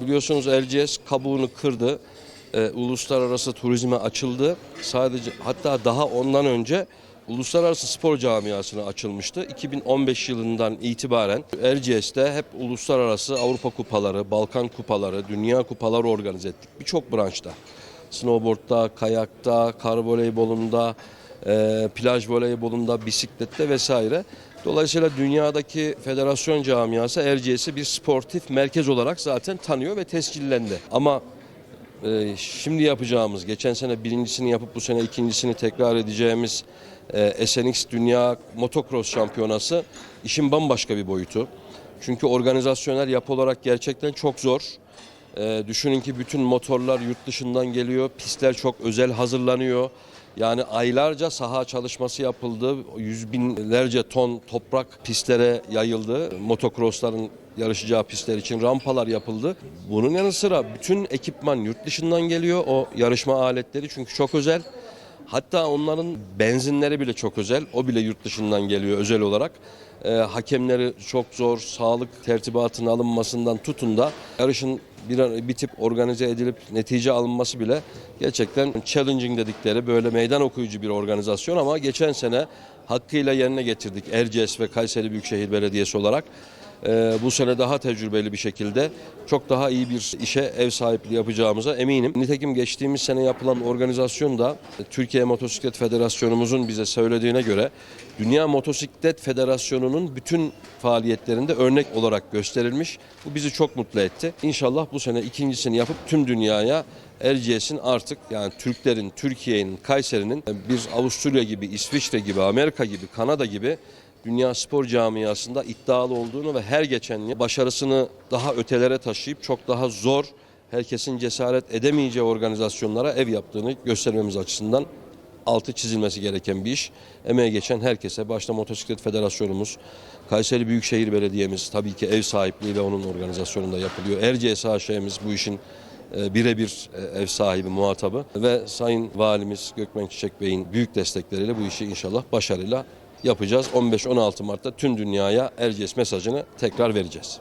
biliyorsunuz Erciyes kabuğunu kırdı. Ee, uluslararası turizme açıldı. Sadece hatta daha ondan önce uluslararası spor camiasına açılmıştı. 2015 yılından itibaren Erciyes'te hep uluslararası Avrupa kupaları, Balkan kupaları, dünya kupaları organize ettik. Birçok branşta. Snowboard'da, kayakta, kar voleybolunda, e, plaj voleybolunda, bisiklette vesaire. Dolayısıyla dünyadaki federasyon camiası Erciyes'i bir sportif merkez olarak zaten tanıyor ve tescillendi. Ama e, şimdi yapacağımız, geçen sene birincisini yapıp bu sene ikincisini tekrar edeceğimiz e, SNX Dünya Motocross Şampiyonası işin bambaşka bir boyutu. Çünkü organizasyonel yapı olarak gerçekten çok zor. E, düşünün ki bütün motorlar yurt dışından geliyor, pistler çok özel hazırlanıyor. Yani aylarca saha çalışması yapıldı. Yüz binlerce ton toprak pistlere yayıldı. Motocrossların yarışacağı pistler için rampalar yapıldı. Bunun yanı sıra bütün ekipman yurt dışından geliyor. O yarışma aletleri çünkü çok özel. Hatta onların benzinleri bile çok özel. O bile yurt dışından geliyor özel olarak. Ee, hakemleri çok zor. Sağlık tertibatının alınmasından tutun da yarışın bir an bitip organize edilip netice alınması bile gerçekten challenging dedikleri böyle meydan okuyucu bir organizasyon ama geçen sene hakkıyla yerine getirdik Erciyes ve Kayseri Büyükşehir Belediyesi olarak. Ee, bu sene daha tecrübeli bir şekilde çok daha iyi bir işe ev sahipliği yapacağımıza eminim. Nitekim geçtiğimiz sene yapılan organizasyon da Türkiye Motosiklet Federasyonumuzun bize söylediğine göre Dünya Motosiklet Federasyonu'nun bütün faaliyetlerinde örnek olarak gösterilmiş. Bu bizi çok mutlu etti. İnşallah bu sene ikincisini yapıp tüm dünyaya Erciyes'in artık yani Türklerin, Türkiye'nin, Kayseri'nin bir Avusturya gibi, İsviçre gibi, Amerika gibi, Kanada gibi dünya spor camiasında iddialı olduğunu ve her geçen yıl başarısını daha ötelere taşıyıp çok daha zor, herkesin cesaret edemeyeceği organizasyonlara ev yaptığını göstermemiz açısından altı çizilmesi gereken bir iş. Emeğe geçen herkese, başta Motosiklet Federasyonumuz, Kayseri Büyükşehir Belediye'miz tabii ki ev sahipliği ve onun organizasyonunda yapılıyor. Erciyes AŞ'miz bu işin e, birebir e, ev sahibi, muhatabı ve Sayın Valimiz Gökmen Çiçek Bey'in büyük destekleriyle bu işi inşallah başarıyla yapacağız. 15-16 Mart'ta tüm dünyaya Erciyes mesajını tekrar vereceğiz.